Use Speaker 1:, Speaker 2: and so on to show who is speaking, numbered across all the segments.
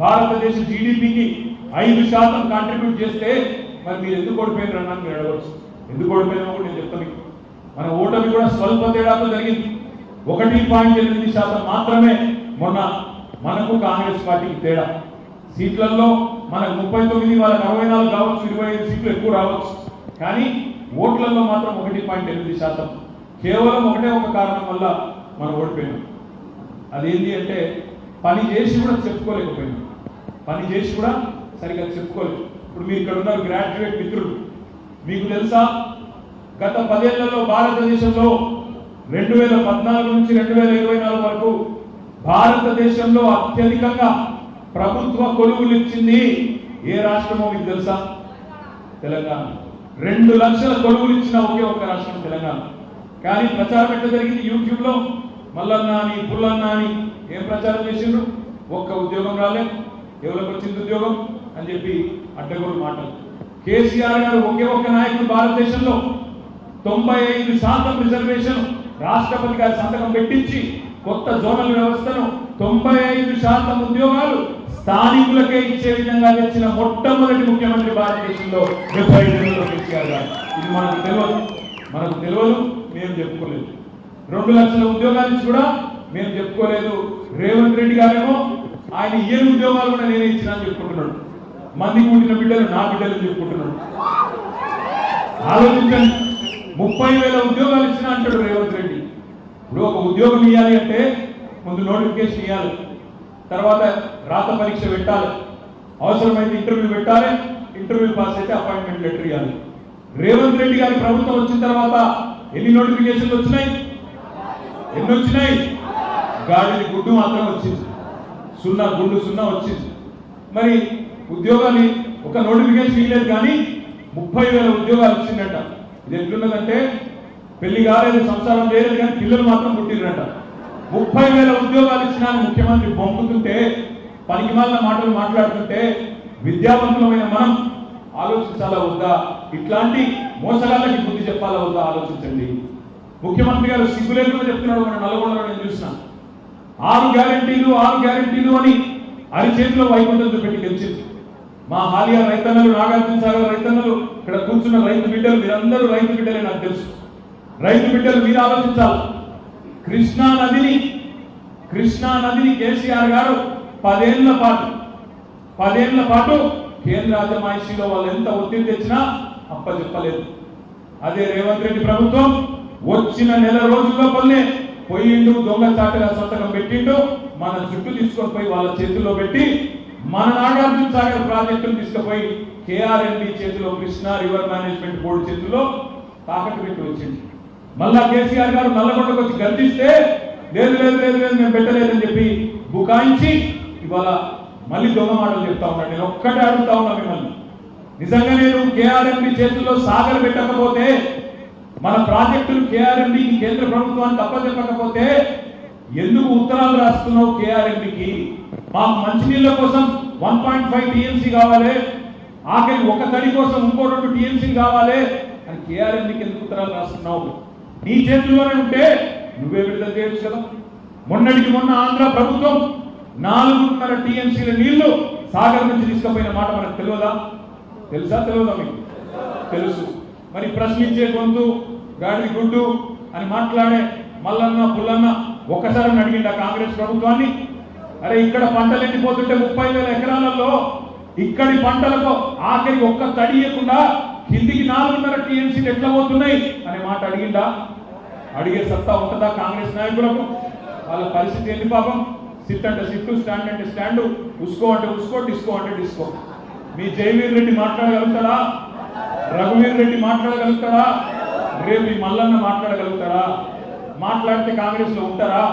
Speaker 1: భారతదేశ జీడిపికి ఐదు శాతం కాంట్రిబ్యూట్ చేస్తే మరి మీరు ఎందుకు ఓడిపోయినారు అన్నాను మీరు అడగవచ్చు. ఎందుకు ఓడిపోయినా కూడా నేను చెప్తాను మన ఓటమి కూడా స్వల్ప తేడాతో జరిగింది. ఒకటి పాయింట్ ఎనిమిది శాతం మాత్రమే మొన్న మనకు కాంగ్రెస్ పార్టీకి తేడా. సీట్లలో మనకు ముప్పై తొమ్మిది వాళ్ళకి అరవై నాలుగు కావచ్చు ఇరవై ఐదు సీట్లు ఎక్కువ రావచ్చు. కానీ ఓట్లలో మాత్రం ఒకటి పాయింట్ ఎనిమిది శాతం. కేవలం ఒకటే ఒక కారణం వల్ల మనం ఓడిపోయినాం. అదేంటి అంటే పని చేసి కూడా చెప్పుకోలేకపోయినాం. పని చేసి కూడా సరిగ్గా చెప్పుకోలేదు. ఇప్పుడు మీరు ఇక్కడ ఉన్నారు గ్రాడ్యుయేట్ మిత్రులు. మీకు తెలుసా? గత పదేళ్ళలో భారతదేశంలో రెండు వేల పద్నాలుగు నుంచి రెండు వేల ఇరవై నాలుగు వరకు భారతదేశంలో అత్యధికంగా ప్రభుత్వ కొలువులు ఇచ్చింది ఏ రాష్ట్రమో మీకు తెలుసా? తెలంగాణ. రెండు లక్షల కొలువులు ఇచ్చిన ఒకే ఒక్క రాష్ట్రం తెలంగాణ. కానీ ప్రచారం ఎట్లా జరిగింది యూట్యూబ్లో? మల్లన్నా మల్లన్న అని పుల్లన్నా అని ఏం ప్రచారం చేసిండ్రు? ఒక్క ఉద్యోగం రాలేదు ఎవరికి వచ్చింది ఉద్యోగం అని చెప్పి అడ్డగోడు మాటలు. కేసీఆర్ గారు ఒకే ఒక్క నాయకుడు భారతదేశంలో తొంభై ఐదు శాతం రిజర్వేషన్ రాష్ట్రపతి గారి సంతకం పెట్టించి కొత్త జోనల్ వ్యవస్థను తొంభై ఐదు శాతం ఉద్యోగాలు స్థానికులకే ఇచ్చే విధంగా తెచ్చిన మొట్టమొదటి ముఖ్యమంత్రి భారతదేశంలో డెబ్బై ఐదులో కేసీఆర్ గారు. ఇది మనకు తెలియదు. మనకు తెలియదు మేము చెప్పుకోలేదు. రెండు లక్షల ఉద్యోగాలు కూడా మేము చెప్పుకోలేదు. రేవంత్ రెడ్డి గారేమో ఆయన ఏ ఉద్యోగాలు కూడా నేనే ఇచ్చినా అని చెప్పుకుంటున్నాడు. మంది కూడిన బిడ్డలు నా బిడ్డలు చెప్పుకుంటున్నాడు. ఆలోచించండి. ముప్పై వేల ఉద్యోగాలు ఇచ్చిన అంటాడు రేవంత్ రెడ్డి. ఇప్పుడు ఒక ఉద్యోగం ఇవ్వాలి అంటే ముందు నోటిఫికేషన్ ఇవ్వాలి తర్వాత రాత పరీక్ష పెట్టాలి. అవసరమైతే ఇంటర్వ్యూ పెట్టాలి. ఇంటర్వ్యూ పాస్ అయితే అపాయింట్మెంట్ లెటర్ ఇవ్వాలి రేవంత్ రెడ్డి గారి ప్రభుత్వం వచ్చిన తర్వాత ఎన్ని నోటిఫికేషన్లు వచ్చినాయి? ఎన్ని వచ్చినాయి? గాడిని గుడ్డు మాత్రం వచ్చింది. సున్నా గుండు సున్నా వచ్చింది. మరి ఉద్యోగాలు ఒక నోటిఫికేషన్ ఇవ్వలేదు కానీ ముప్పై వేల ఉద్యోగాలు వచ్చిందట. ఇది ఎట్లున్నదంటే పెళ్ళి కాలేదు సంసారం చేయలేదు కానీ పిల్లలు మాత్రం పుట్టిరట ముప్పై వేల ఉద్యోగాలు ఇచ్చిన ముఖ్యమంత్రి పంపుతుంటే పనికి మాటలు మాట్లాడుతుంటే విద్యావంతులమైన మనం ఆలోచించాలా వద్దా? ఇట్లాంటి మోసగాళ్ళకి బుద్ధి చెప్పాలా వద్దా? ఆలోచించండి. ముఖ్యమంత్రి గారు సిగ్గు లేకుండా చెప్తున్నాడు మన నల్గొండలో నేను చూసినాను ఆరు గ్యారంటీలు ఆరు గ్యారంటీలు అని అరిచేతిలో వైకుంఠం పెట్టి గెలిచింది. మా హాలియా రైతన్నలు నాగార్జున సాగర్ రైతన్నలు ఇక్కడ కూర్చున్న రైతు బిడ్డలు మీరందరూ రైతు బిడ్డలే నాకు తెలుసు. రైతు బిడ్డలు మీరు ఆలోచించాలి. కృష్ణా నదిని కృష్ణా నదిని కేసీఆర్ గారు పదేళ్ళ పాటు పదేళ్ళ పాటు కేంద్ర అజమాయిషీలో వాళ్ళు ఎంత ఒత్తిడి తెచ్చినా అప్పచెప్పలేదు. అదే రేవంత్ రెడ్డి ప్రభుత్వం వచ్చిన నెల రోజుల్లో పల్లె పోయిండు దొంగచాటుగా సంతకం పెట్టిండు మన జుట్టు తీసుకొని పోయి వాళ్ళ చేతుల్లో పెట్టి మన నాగార్జున సాగర్ ప్రాజెక్టును తీసుకుపోయి కేఆర్ఎండి చేతిలో కృష్ణా రివర్ మేనేజ్మెంట్ బోర్డు చేతిలో తాకట్టు పెట్టి వచ్చింది మళ్ళా కేసీఆర్ గారు నల్లగొండకు వచ్చి గర్దిస్తే లేదు లేదు లేదు లేదు మేము పెట్టలేదని చెప్పి బుకాయించి ఇవాళ మళ్ళీ దొంగ మాటలు చెప్తా ఉన్నాను నేను ఒక్కటే అడుగుతా ఉన్నా మిమ్మల్ని. నిజంగా నేను కేఆర్ఎండి చేతుల్లో సాగర్ పెట్టకపోతే మన ప్రాజెక్టులు కేఆర్ఎండి కేంద్ర ప్రభుత్వానికి అప్పచెప్పకపోతే ఎందుకు ఉత్తరాలు రాస్తున్నావు కేఆర్ఎండికి? మాకు మంచినీళ్ళ కోసం వన్ పాయింట్ ఫైవ్ టీఎంసీ కావాలి. ఆఖరి ఒక తడి కోసం ఇంకో రెండు టీఎంసీ కావాలి. అని కేఆర్ఎండికి ఎందుకు ఉత్తరాలు రాస్తున్నావు? నీ చేతుల్లోనే ఉంటే నువ్వే విడుదల చేయొచ్చు కదా. మొన్నటికి మొన్న ఆంధ్ర ప్రభుత్వం నాలుగున్నర టీఎంసీల నీళ్ళు సాగర్ నుంచి తీసుకుపోయిన మాట మనకు తెలియదా? తెలుసా? తెలియదా మీకు? తెలుసు. మరి ప్రశ్నించే గొంతు గాడి గుడ్డు అని మాట్లాడే మల్లన్న పుల్లన్న ఒక్కసారి అడిగిండ కాంగ్రెస్ ప్రభుత్వాన్ని అరే ఇక్కడ పంటలు ఎండిపోతుంటే ముప్పై వేల ఎకరాలలో ఇక్కడి పంటలకు ఆఖరి ఒక్క తడి ఇవ్వకుండా కిందికి నాలుగున్నర టీఎంసీలు ఎట్లా పోతున్నాయి? అనే మాట అడిగిండా. అడిగే సత్తా ఉంటుందా కాంగ్రెస్ నాయకులకు? వాళ్ళ పరిస్థితి ఏంటి పాపం? సిట్ అంటే సిట్టు స్టాండ్ అంటే స్టాండ్ ఉసుకో అంటే ఉసుకో డిస్కో అంటే డిస్కో. మీ జయవీర్ రెడ్డి మాట్లాడగలుగుతారా రఘువీర్ రెడ్డి మాట్లాడగలుగుతారా? రేపు ఈ మల్లన్న మాట్లాడగలుగుతారా? మాట్లాడితే కాంగ్రెస్లో ఉంటారా?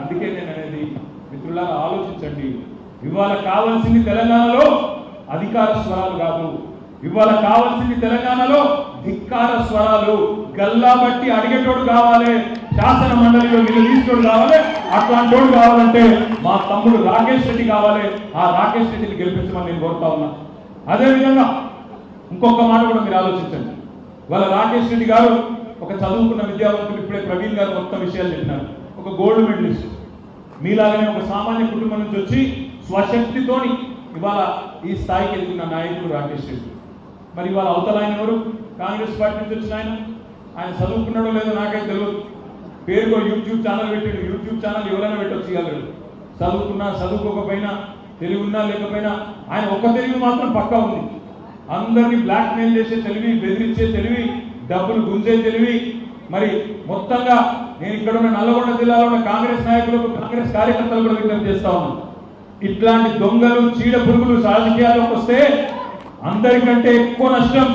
Speaker 1: అందుకే నేను అనేది మిత్రులారా ఆలోచించండి. ఇవాళ కావాల్సింది తెలంగాణలో అధికార స్వరాలు కాదు. ఇవాళ కావాల్సింది తెలంగాణలో ధిక్కార స్వరాలు. గల్లా బట్టి అడిగేటోడు కావాలి. శాసన మండలిలో నిలదీసుకోడు కావాలి అట్లాంటోడు కావాలంటే మా తమ్ముడు రాకేష్ రెడ్డి కావాలి. ఆ రాకేష్ రెడ్డిని గెలిపించమని నేను కోరుతా ఉన్నా. అదేవిధంగా ఇంకొక మాట కూడా మీరు ఆలోచించండి. వాళ్ళ రాకేష్ రెడ్డి గారు ఒక చదువుకున్న విద్యావంతులు ఇప్పుడే ప్రవీణ్ గారు మొత్తం విషయాలు చెప్పినారు. ఒక గోల్డ్ మెడలిస్ట్ మీలాగనే ఒక సామాన్య కుటుంబం నుంచి వచ్చి స్వశక్తితోని ఇవాళ ఈ స్థాయికి వెళ్తున్న నాయకుడు రాకేష్ రెడ్డి మరి ఇవాళ అవతల ఆయన ఎవరు? కాంగ్రెస్ పార్టీ నుంచి వచ్చిన ఆయన. ఆయన చదువుకున్నాడో లేదో నాకైతే తెలియదు పేరులో యూట్యూబ్ ఛానల్ పెట్టాడు యూట్యూబ్ ఛానల్ ఎవరైనా పెట్టొచ్చు ఇవ్వగలరు చదువుకున్నా చదువుకోకపోయినా తెలివి ఉన్నా లేకపోయినా ఆయన ఒక్క తెలివి మాత్రం పక్కా ఉంది. అందరినీ బ్లాక్ మెయిల్ చేసే తెలివి బెదిరించే తెలివి డబ్బులు గుంజే తెలివి. మరి మొత్తంగా నేను ఇక్కడ ఉన్న నల్లగొండ జిల్లాలో ఉన్న కాంగ్రెస్ నాయకులకు కాంగ్రెస్ కార్యకర్తలు కూడా విజ్ఞప్తి చేస్తా ఉన్నాను. ఇట్లాంటి దొంగలు చీడ పురుగులు రాజకీయాల్లోకి వస్తే అందరికంటే ఎక్కువ నష్టం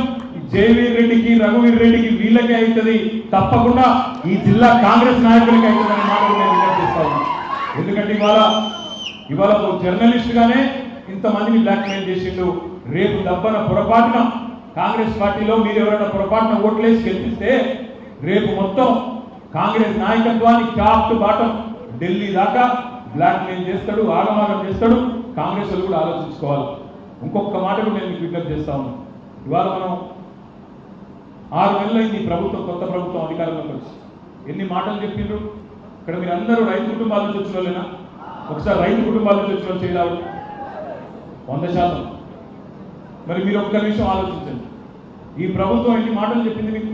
Speaker 1: జయవీర్ రెడ్డికి రఘువీర్ రెడ్డికి వీళ్ళకే అవుతుంది. తప్పకుండా ఈ జిల్లా కాంగ్రెస్ నాయకులకి అవుతుందనే మాట నేను విజ్ఞప్తి చేస్తా ఉన్నాను. ఎందుకంటే ఇవాళ ఇవాళ జర్నలిస్ట్గానే జర్నలిస్ట్ గానే ఇంతమందిని బ్లాక్మెయిల్ చేసిండు. రేపు తప్పన పొరపాటున కాంగ్రెస్ పార్టీలో మీరు ఎవరైనా పొరపాటున ఓట్లేసి గెలిపిస్తే రేపు మొత్తం కాంగ్రెస్ నాయకత్వాన్ని టాప్ టు బాటం. ఢిల్లీ దాకా బ్లాక్మెయిల్ చేస్తాడు ఆగమాగం చేస్తాడు. కాంగ్రెస్ వాళ్ళు కూడా ఆలోచించుకోవాలి. ఇంకొక మాట కూడా నేను మీకు విజ్ఞప్తి చేస్తా ఉన్నాను ఇవాళ మనం ఆరు నెలలైంది ప్రభుత్వం కొత్త ప్రభుత్వం అధికారంలోకి వచ్చి ఎన్ని మాటలు చెప్పిండ్రు? ఇక్కడ మీరు అందరూ రైతు కుటుంబాల నుంచి వచ్చిన ఒకసారి రైతు కుటుంబాల నుంచి వచ్చిన వాళ్ళు వంద శాతం. మరి మీరు ఒక్క నిమిషం ఆలోచించండి. ఈ ప్రభుత్వం ఎన్ని మాటలు చెప్పింది మీకు?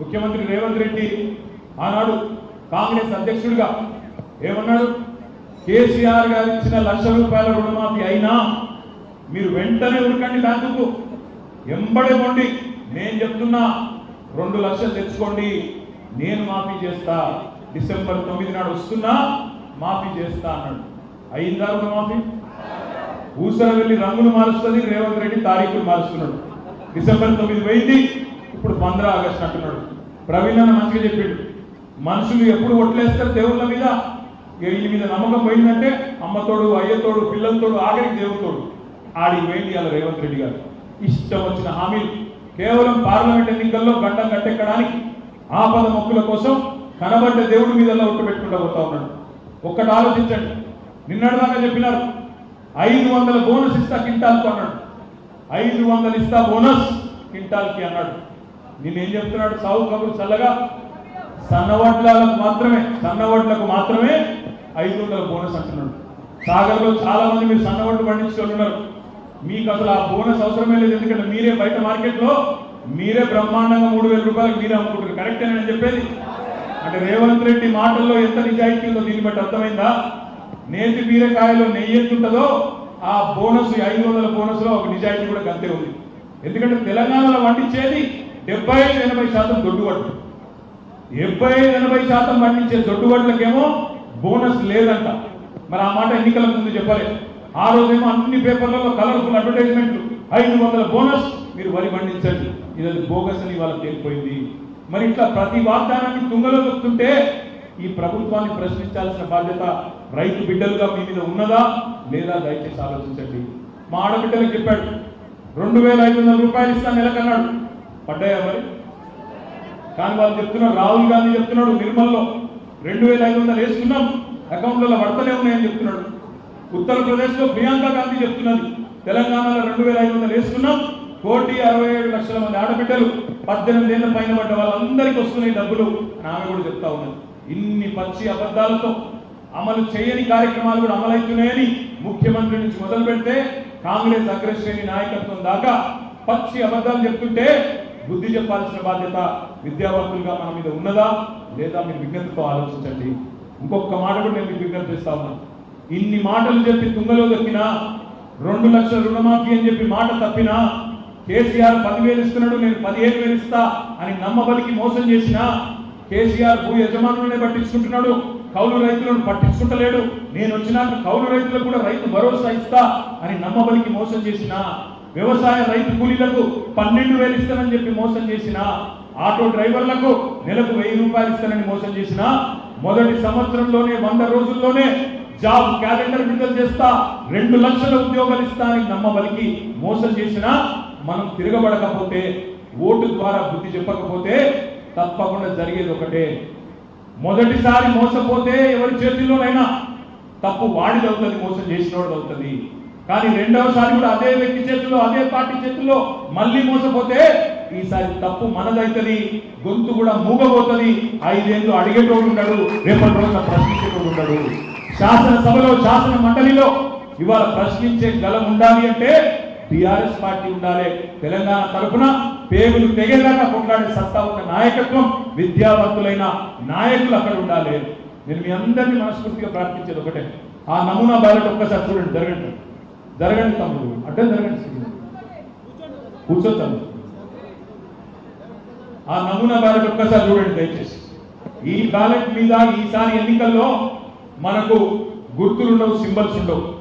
Speaker 1: ముఖ్యమంత్రి రేవంత్ రెడ్డి ఆనాడు కాంగ్రెస్ అధ్యక్షుడిగా ఏమన్నాడు? కేసీఆర్ గారు ఇచ్చిన లక్ష రూపాయల రుణమాఫీ అయినా మీరు వెంటనే ఉరకండి బ్యాంకుకు. ఎంబడే కొండి నేను చెప్తున్నా రెండు లక్షలు తెచ్చుకోండి నేను మాఫీ చేస్తా. డిసెంబర్ తొమ్మిది నాడు వస్తున్నా మాఫీ చేస్తా అన్నాడు. అయిందా రుణమాఫీ? ఊసర వెళ్ళి రంగులు మారుస్తుంది రేవంత్ రెడ్డి తారీఖులు మారుస్తున్నాడు. డిసెంబర్ తొమ్మిది పోయింది ఇప్పుడు పంద్రా ఆగస్టు అంటున్నాడు. ప్రవీణ్ అన్న మంచిగా చెప్పిండు. మనుషులు ఎప్పుడు ఒట్లేస్తారు దేవుళ్ళ మీద? వీళ్ళ మీద నమ్మకం పోయిందంటే అమ్మతోడు అయ్యతోడు పిల్లలతోడు ఆఖరికి దేవుతోడు ఆడికి పోయింది ఇవాళ రేవంత్ రెడ్డి గారు. ఇష్టం వచ్చిన హామీలు. కేవలం పార్లమెంట్ ఎన్నికల్లో గడ్డం కట్టెక్కడానికి ఆపద మొక్కుల కోసం కనబడ్డ దేవుడి మీద ఒట్టు పెట్టుకుంటా పోతా ఉన్నాడు. ఒక్కటి ఆలోచించండి. నిన్నటిదాకా చెప్పినారు ఐదు వందల బోనస్ ఇస్తా కింటాల్కు అన్నాడు. ఐదు వందలు ఇస్తా బోనస్ కింటాల్కి అన్నాడు. నేనేం చెప్తున్నాడు? సాగు కబురు చల్లగా. సన్నవడ్లకు మాత్రమే సన్నవడ్లకు మాత్రమే ఐదు వందల బోనస్ అంటున్నాడు. సాగర్లో చాలా మంది మీరు సన్నవడ్లు పండించుకుంటున్నారు ఉన్నారు. మీకు అసలు ఆ బోనస్ అవసరమే లేదు. ఎందుకంటే మీరే బయట మార్కెట్లో మీరే బ్రహ్మాండంగా మూడు వేల రూపాయలకు మీరే అమ్ముకుంటారు కరెక్టే నేను చెప్పేది? అంటే రేవంత్ రెడ్డి మాటల్లో ఎంత నిజాయితీ ఉందో దీన్ని బట్టి అర్థమైందా? నేతి బీరకాయలో నెయ్యి ఎంత ఉంటుందో ఆ బోనస్ ఐదు వందల బోనస్లో ఒక నిజాయితీ కూడా గంతే ఉంది. ఎందుకంటే తెలంగాణలో వండించేది డెబ్బై ఐదు ఎనభై శాతం దొడ్డువడ్లు డెబ్బై ఐదు ఎనభై శాతం పండించే దొడ్డువడ్లకేమో బోనస్ లేదంట. మరి ఆ మాట ఎన్నికల ముందు చెప్పలే. ఆ రోజేమో అన్ని పేపర్లలో కలర్ఫుల్ అడ్వర్టైజ్మెంట్లు. ఐదు వందల బోనస్ మీరు వరి పండించండి. ఇది అది బోగస్ అని వాళ్ళకి తేలిపోయింది. మరి ఇట్లా ప్రతి వాగ్దానాన్ని తుంగలో వస్తుంటే ఈ ప్రభుత్వాన్ని ప్రశ్నించాల్సిన బాధ్యత రైతు బిడ్డలుగా మీ మీద ఉన్నదా లేదా దయచేసి ఆలోచించండి. మా ఆడబిడ్డలకు చెప్పాడు రెండు వేల ఐదు వందల రూపాయలు ఇస్తాను నెలకన్నాడు పడ్డాయా మరి? కానీ వాళ్ళు చెప్తున్నారు రాహుల్ గాంధీ చెప్తున్నాడు నిర్మల్లో రెండు వేల ఐదు వందలు వేసుకున్నాం అకౌంట్లలో పడతలే ఉన్నాయని చెప్తున్నాడు. ఉత్తరప్రదేశ్లో ప్రియాంక గాంధీ చెప్తున్నది తెలంగాణలో రెండు వేల ఐదు వందలు వేసుకున్నాం కోటి అరవై ఏడు లక్షల మంది ఆడబిడ్డలు పద్దెనిమిది ఏళ్ళ పైన పడ్డ వాళ్ళందరికీ వస్తున్నాయి డబ్బులు ఆమె కూడా చెప్తా ఉన్నది. ఇన్ని పచ్చి అబద్ధాలతో అమలు చేయని కార్యక్రమాలు కూడా అమలవుతున్నాయని ముఖ్యమంత్రి నుంచి మొదలు పెడితే కాంగ్రెస్ అగ్రశ్రేణి నాయకత్వం దాకా పక్షి అబద్ధాలు చెప్తుంటే బుద్ధి చెప్పాల్సిన బాధ్యత విద్యావంతులుగా మన మీద ఉన్నదా లేదా మీరు విజ్ఞతతో ఆలోచించండి. ఇంకొక మాట కూడా నేను మీకు విజ్ఞప్తి చేస్తా ఉన్నాను ఇన్ని మాటలు చెప్పి తుంగలో దక్కినా రెండు లక్షల రుణమాఫీ అని చెప్పి మాట తప్పినా కేసీఆర్ పదివేలు ఇస్తున్నాడు నేను పదిహేను వేలు ఇస్తా అని నమ్మబలికి మోసం చేసినా కేసీఆర్ భూ యజమానులనే పట్టించుకుంటున్నాడు. కౌలు రైతులను పట్టించుకుంటలేడు. నేను వచ్చినాక కౌలు రైతులకు కూడా రైతు భరోసా ఇస్తా అని నమ్మబలికి మోసం చేసిన. వ్యవసాయ రైతు కూలీలకు పన్నెండు వేలు ఇస్తానని చెప్పి మోసం చేసిన. ఆటో డ్రైవర్లకు నెలకు వెయ్యి రూపాయలు ఇస్తానని మోసం చేసిన. మొదటి సంవత్సరంలోనే వంద రోజుల్లోనే జాబ్ క్యాలెండర్ విడుదల చేస్తా రెండు లక్షల ఉద్యోగాలు ఇస్తా అని నమ్మబలికి మోసం చేసినా. మనం తిరగబడకపోతే ఓటు ద్వారా బుద్ధి చెప్పకపోతే తప్పకుండా జరిగేది ఒకటే. మొదటిసారి మోసపోతే ఎవరి చేతిలోనైనా తప్పు వాడిది అవుతుంది మోసం చేసినోడు అవుతుంది. కానీ రెండవసారి కూడా అదే వ్యక్తి చేతిలో అదే పార్టీ చేతిలో మళ్ళీ మోసపోతే ఈసారి తప్పు మనదైతుంది గొంతు కూడా మూగబోతుంది. ఐదేళ్ళు అడిగేటోడు ఉండడు రేపటి రోజున ప్రశ్నించేటోడు ఉండడు. శాసనసభలో శాసన మండలిలో ఇవాళ ప్రశ్నించే గలం ఉండాలి అంటే టిఆర్ఎస్ పార్టీ ఉండాలి. తెలంగాణ తరఫున పేగులు తెగేదాకా కొట్లాడే సత్తా ఉన్న నాయకత్వం విద్యావంతులైన నాయకులు అక్కడ ఉండాలి నేను మీ అందరినీ మనస్ఫూర్తిగా ప్రార్థించేది ఒకటే. ఆ నమూనా బ్యాలెట్ ఒక్కసారి చూడండి. జరగండి. జరగండి తమ్ముడు. అడ్డం జరగండి కూర్చో తమ్ముడు. ఆ నమూనా బ్యాలెట్ ఒక్కసారి చూడండి దయచేసి. ఈ బ్యాలెట్ మీద ఈసారి ఎన్నికల్లో మనకు గుర్తులుండవు సింబల్స్ ఉండవు.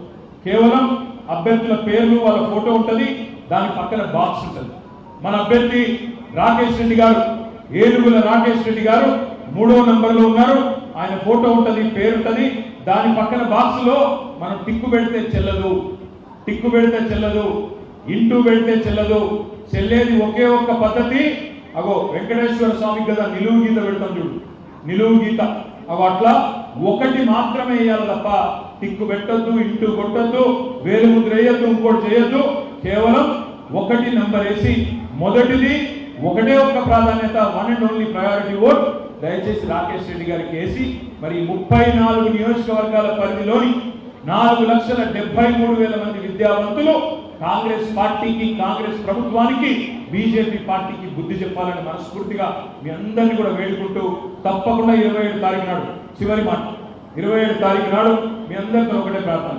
Speaker 1: కేవలం అభ్యర్థుల పేర్లు వాళ్ళ ఫోటో ఉంటుంది దాని పక్కన బాక్స్ ఉంటుంది. మన అభ్యర్థి రాకేష్ రెడ్డి గారు ఏనుగుల రాకేష్ రెడ్డి గారు మూడో నంబర్లో ఉన్నారు. ఆయన ఫోటో ఉంటుంది పేరు ఉంటుంది. దాని పక్కన బాక్స్లో మనం టిక్కు పెడితే చెల్లదు టిక్కు పెడితే చెల్లదు ఇంటూ పెడితే చెల్లదు. చెల్లేది ఒకే ఒక్క పద్ధతి. అగో వెంకటేశ్వర స్వామికి కదా నిలువు గీత పెడతాం చూడు. నిలువు గీత. అగో అట్లా ఒకటి మాత్రమే వేయాలి తప్ప టిక్కు పెట్టొద్దు ఇంటూ కొట్టద్దు. వేలు ముద్ర వేయద్దు ఇంకోటి చేయొద్దు. కేవలం ఒకటి నంబర్ వేసి మొదటిది ఒకటే ఒక్క ప్రాధాన్యత one and only priority vote దయచేసి రాకేష్ రెడ్డి గారికి వేసి మరి ముప్పై నాలుగు నియోజకవర్గాల పరిధిలోని నాలుగు లక్షల డెబ్బై మూడు వేల మంది విద్యావంతులు కాంగ్రెస్ పార్టీకి కాంగ్రెస్ ప్రభుత్వానికి బీజేపీ పార్టీకి బుద్ధి చెప్పాలని మనస్ఫూర్తిగా మీ అందరినీ కూడా వేడుకుంటూ తప్పకుండా ఇరవై ఏడు తారీఖు నాడు చివరి మాట. ఇరవై ఏడు తారీఖు నాడు మీ అందరితో ఒకటే ప్రార్థన.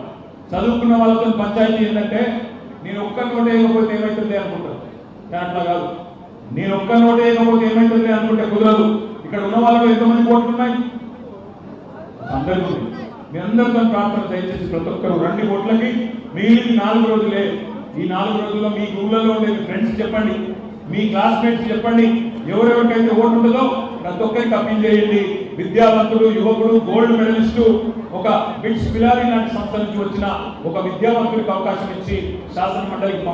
Speaker 1: చదువుకున్న వాళ్ళతో పంచాయతీ ఏంటంటే నేను ఒక్క నోట వేయకపోతే ఏమవుతుంది అనుకుంటారు. కానీ అట్లా కాదు. నేను ఒక్క నోట వేయకపోతే ఏమవుతుంది అనుకుంటే కుదరదు. ఇక్కడ ఉన్న వాళ్ళలో ఎంతమంది కోట్లు ఉన్నాయి? అందరికీ మీ అందరితో ప్రార్థన దయచేసి ప్రతి ఒక్కరు రెండు కోట్లకి. మిగిలిన నాలుగు రోజులే. ఈ నాలుగు రోజుల్లో మీ ఊళ్ళలో ఉండే ఫ్రెండ్స్ చెప్పండి. మీ క్లాస్మేట్స్ చెప్పండి. ఎవరెవరికైతే ఓటు ఉంటుందో ప్రతి ఒక్కరికి అప్పీల్ చేయండి. విద్యావంతుడు యువకుడు గోల్డ్ మెడలిస్టు ఒక బిట్స్ పిలారి లాంటి సంస్థ నుంచి వచ్చిన ఒక విద్యావంతుడికి అవకాశం ఇచ్చి శాసన మండలికి